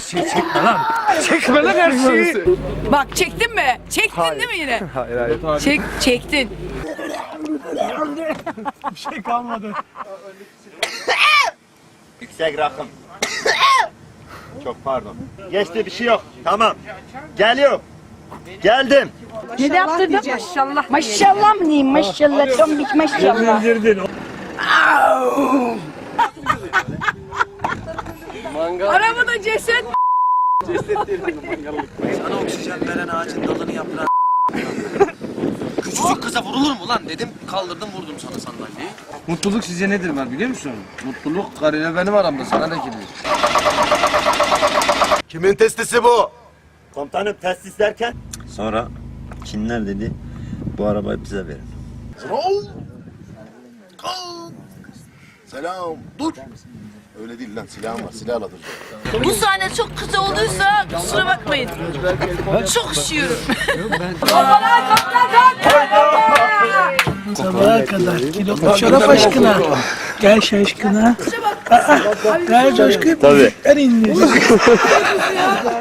şeyi çekme lan. Çekme lan her şeyi. Bak çektin mi? Çektin değil mi yine? Hayır hayır. Çek, çektin. şey kalmadı. Yüksek rakım. Çok pardon. Geçti bir şey yok. Tamam. Geliyorum. Geldim. Ne de yaptırdın? Maşallah. Maşallah mı diyeyim? Maşallah. Tombik maşallah. İndirdin. Arabada ceset. Sana oksijen veren ağacın dalını yaprağı Küçücük kıza vurulur mu lan dedim kaldırdım vurdum sana sandalyeyi. Mutluluk size nedir var biliyor musun? Mutluluk karıyla benim aramda sana ne gelir? Kimin testisi bu? Komutanım testis derken? Sonra kimler dedi? Bu arabayı bize verin. Selam. Dur. Öyle değil lan silahım var. Silahla duracağım. Bu sahne çok kısa olursa kusura bakmayın. Çok üşüyorum. Sabaha kadar kilo şarap aşkına. Gel şaşkına. Aa, Gel coşku. Tabii.